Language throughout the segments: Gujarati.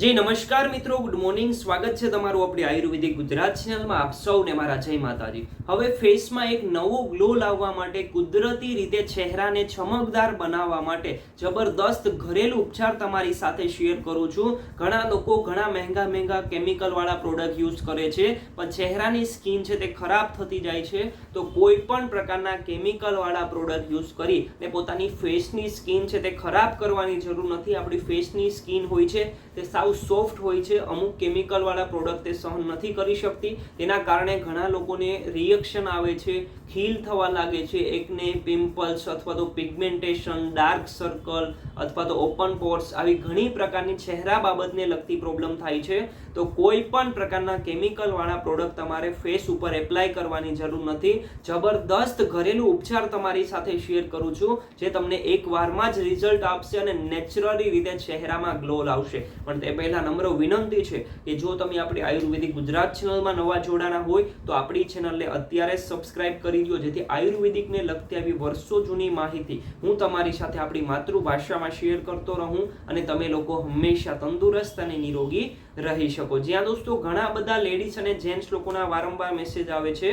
જી, નમસ્કાર મિત્રો. ગુડ મોર્નિંગ સ્વાગત છે તમારું આપણી આયુર્વેદિક ગુજરાત ચેનલમાં આપ સૌને મારા જય માતાજી. હવે ફેસમાં એક નવો ગ્લો લાવવા માટે કુદરતી રીતે ચહેરાને ચમકદાર બનાવવા માટે જબરદસ્ત ઘરેલું ઉપચાર તમારી સાથે શેર કરું છું. ઘણા લોકો ઘણા મહેંગા મહેંગા કેમિકલ વાળા પ્રોડક્ટ યુઝ કરે છે, પણ ચહેરાની સ્કિન છે તે ખરાબ થતી જાય છે. તો કોઈ પણ પ્રકારના કેમિકલ વાળા પ્રોડક્ટ યુઝ કરી ને પોતાની ફેસની સ્કિન છે તે ખરાબ કરવાની જરૂર નથી. આપણી ફેસની સ્કિન હોય છે તે સાવ સોફ્ટ હોય છે, અમુક કેમિકલવાળા પ્રોડક્ટ તે સહન નથી કરી શકતી. તેના કારણે ઘણા લોકોને રિએક્શન આવે છે, ખીલ થવા લાગે છે, એકને પિમ્પલ્સ અથવા તો પિગમેન્ટેશન ડાર્ક સર્કલ અથવા તો ઓપન પોર્સ આવી ઘણી પ્રકારની ચહેરા બાબતને લગતી પ્રોબ્લેમ થાય છે. તો કોઈ પણ પ્રકારના કેમિકલવાળા પ્રોડક્ટ તમારે ફેસ ઉપર એપ્લાય કરવાની જરૂર નથી. જબરદસ્ત ઘરેલું ઉપચાર તમારી સાથે શેર કરું છું, જે તમને એક વારમાં જ રિઝલ્ટ આપશે અને નેચરલી રીતે ચહેરામાં ગ્લો લાવશે. પણ તે પહેલા નમ્ર વિનંતી છે કે જો તમે આપણી આયુર્વેદિક ગુજરાત ચેનલમાં નવા જોડાના હોય, તો આપણી ચેનલને અત્યારે જ સબસ્ક્રાઇબ કરી દો જેથી આયુર્વેદિકને લગતી આવી વર્ષો જૂની માહિતી હું તમારી સાથે આપણી માતૃભાષામાં શેર કરતો રહું અને તમે લોકો હંમેશા તંદુરસ્ત અને નિરોગી રહી શકો. જ્યાં દોસ્તો ઘણા બધા લેડીઝ અને જેન્ટ્સ લોકોના વારંવાર મેસેજ આવે છે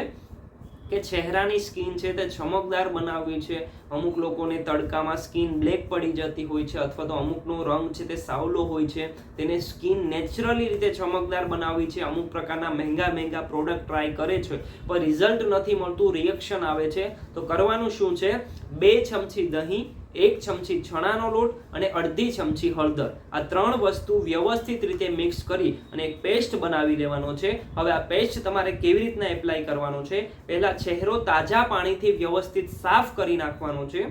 કે ચહેરાની સ્કિન છે તે ચમકદાર બનાવવી છે. અમુક લોકોને તડકામાં સ્કિન બ્લેક પડી જતી હોય છે અથવા તો અમુકનો રંગ છે તે સાવલો હોય છે. તેને સ્કિન નેચરલી રીતે ચમકદાર બનાવવી છે. અમુક પ્રકારના મહેંગા મહેંગા પ્રોડક્ટ ટ્રાય કરે છે, પણ રિઝલ્ટ નથી મળતું, રિએક્શન આવે છે. તો કરવાનું શું છે? બે ચમચી દહીં એક ચમચી ચણાનો લોટ અને અડધી ચમચી હળદર. આ ત્રણ વસ્તુ વ્યવસ્થિત રીતે મિક્સ કરી અને એક પેસ્ટ બનાવી લેવાનો છે. હવે આ પેસ્ટ તમારે કેવી રીતના એપ્લાય કરવાનો છે? પહેલાં ચહેરો તાજા પાણીથી વ્યવસ્થિત સાફ કરી નાખવાનો છે.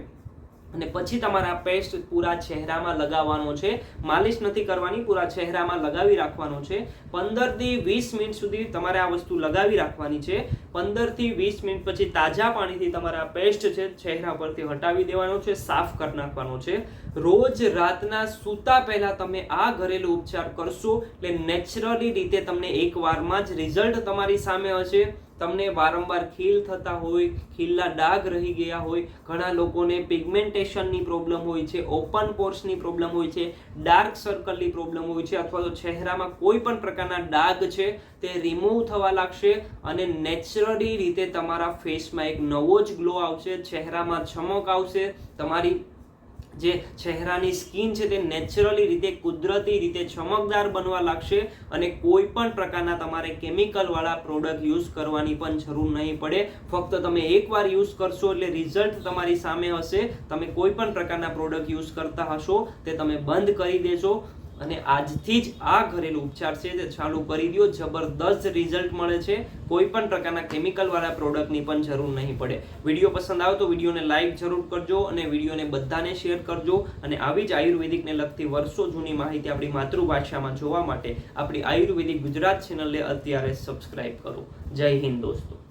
અને પછી તમારે પેસ્ટ પૂરા ચહેરામાં લગાવવાનો છે. માલિશ નથી કરવાની, પૂરા ચહેરામાં લગાવી રાખવાનો છે. પંદરથી વીસ મિનિટ સુધી તમારે આ વસ્તુ લગાવી રાખવાની છે. પંદરથી વીસ મિનિટ પછી તાજા પાણીથી તમારે પેસ્ટ છે ચહેરા પરથી હટાવી દેવાનો છે, સાફ કરી નાખવાનો છે. રોજ રાતના સૂતા પહેલાં તમે આ ઘરેલું ઉપચાર કરશો એટલે નેચરલી રીતે તમને એક વારમાં જ રિઝલ્ટ તમારી સામે હશે. તમને વારંવાર ખીલ થતા હોય, ખીલના ડાઘ રહી ગયા હોય, ઘણા લોકોને પિગમેન્ટેશનની પ્રોબ્લેમ હોય છે ઓપન પોર્સની પ્રોબ્લેમ હોય છે ડાર્ક સર્કલની પ્રોબ્લેમ હોય છે, અથવા તો ચહેરામાં કોઈ પણ પ્રકારના ડાઘ છે, તે રિમૂવ થવા લાગશે અને નેચરલી રીતે તમારા ફેસમાં એક નવો જ ગ્લો આવશે, ચહેરામાં ચમક આવશે, તમારી જે ચહેરાની સ્કિન છે તે નેચરલી રીતે, કુદરતી રીતે ચમકદાર બનવા લાગશે અને કોઈ પણ પ્રકારના તમારે કેમિકલ વાળા પ્રોડક્ટ યુઝ કરવાની પણ જરૂર નહીં પડે. ફક્ત તમે એકવાર યુઝ કરશો એટલે રિઝલ્ટ તમારી સામે હશે. તમે કોઈ પણ પ્રકારના પ્રોડક્ટ યુઝ કરતા હશો, તે તમે બંધ કરી દેશો. અને આજથી જ આ ઘરેલું ઉપચાર છે તે ચાલુ કરી દો જબરદસ્ત રિઝલ્ટ મળે છે. કોઈ પણ પ્રકારના કેમિકલવાળા પ્રોડક્ટની પણ જરૂર નહીં પડે. વીડિયો પસંદ આવે તો વિડીયોને લાઈક જરૂર કરજો અને વિડીયોને બધાને શેર કરજો. અને આવી જ આયુર્વેદિકને લગતી વર્ષો જૂની માહિતી આપણી માતૃભાષામાં જોવા માટે આપણી આયુર્વેદિક ગુજરાત ચેનલને અત્યારે સબસ્ક્રાઇબ કરો. જય હિન્દ દોસ્તો.